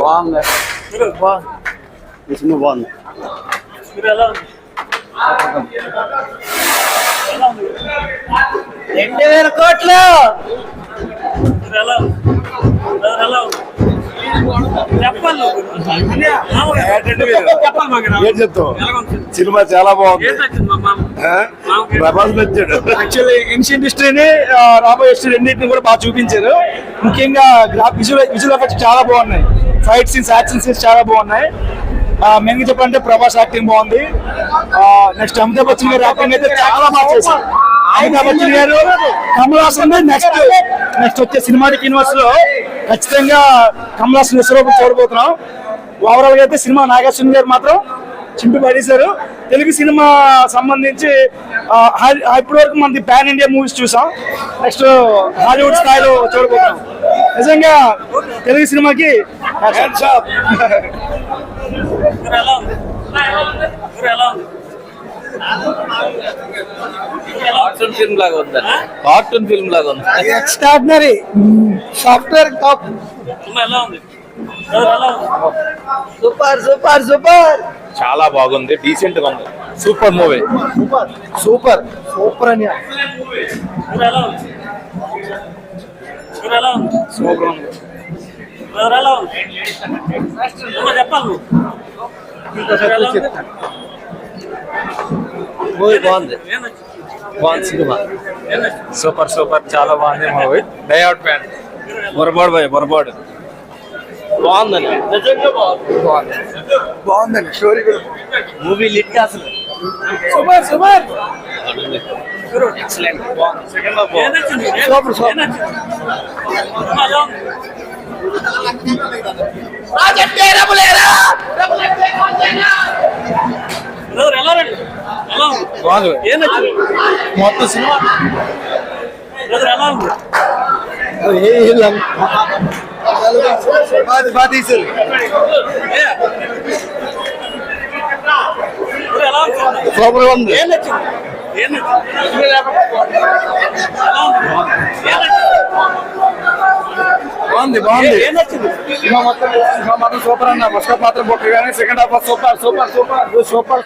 బాగుంది. సినిమా బాగుంది. రెండు వేల కోట్లు. ఏం చెప్తావు సినిమా చాలా బాగుంది? ప్రభాస్ నచ్చాడు. యాక్చువల్లీ ఏన్షియన్ ఇండస్ట్రీని రాబోయే హిస్టరీ రెండింటిని కూడా బాగా చూపించారు. ముఖ్యంగా విజువల్ విజువల్ ఎఫెక్ట్స్ చాలా బాగున్నాయి. ఫైట్ సీన్స్ యాక్షన్ సీన్స్ చాలా బాగున్నాయి. మెయిన్ చెప్పాలంటే ప్రభాస్ యాక్టింగ్ బాగుంది. నెక్స్ట్ అమితాబ్ బచ్చన్ గారి యాక్టింగ్ అయితే చాలా బాగా చేశారు. అమితాబ్ బచ్చన్ గారు కమల్ హాసన్ నెక్స్ట్ నెక్స్ట్ వచ్చే సినిమాటిక్ యూనివర్స్లో ఖచ్చితంగా కమల్ హాసన్ విశ్వరూపం చూడబోతున్నాం ఓవరాల్గా అయితే సినిమా నాగార్జున గారు మాత్రం చింపి పడేశారు. తెలుగు సినిమా సంబంధించి ఇప్పటి వరకు మనది పాన్ ఇండియా మూవీస్ చూసాం. నెక్స్ట్ హాలీవుడ్ స్థాయిలో చూడబోతున్నాం నిజంగా తెలుగు సినిమాకి కార్టూన్ ఫిల్మ్ లాగా ఉంది? కార్టూన్ ఫిల్మ్ లాగా ఉంది? Extraordinary software top super super super. చాలా బాగుంది డీసెంట్గా ఉంది. సూపర్ మూవీ సూపర్ సూపర్ అని. సూపర్ ఉంది? మూవీ బాగుంది. బాగుంది సినిమా సూపర్ సూపర్. చాలా బాగుంది మూవీ డైఅవుట్ ఫ్యాన్ పొరపాటు పోయి పొరపాటు బాగుందండి నిజంగా బాగుంది. బాగుందండి స్టోరీ కూడా. మూవీ లిట్ అసలు. Super super. ఎక్సలెంట్. బాగుంది. సెకండ్ హాఫ్ బాగుంది. సూపర్ బాగుంది మొత్తం సినిమా బాగా తీసారు సూపర్గా ఉంది. బాగుంది బాగుంది. సినిమా మొత్తం సూపర్ అన్న. ఫస్ట్ హాఫ్ మాత్రం బొక్క కానీ second half super super super super.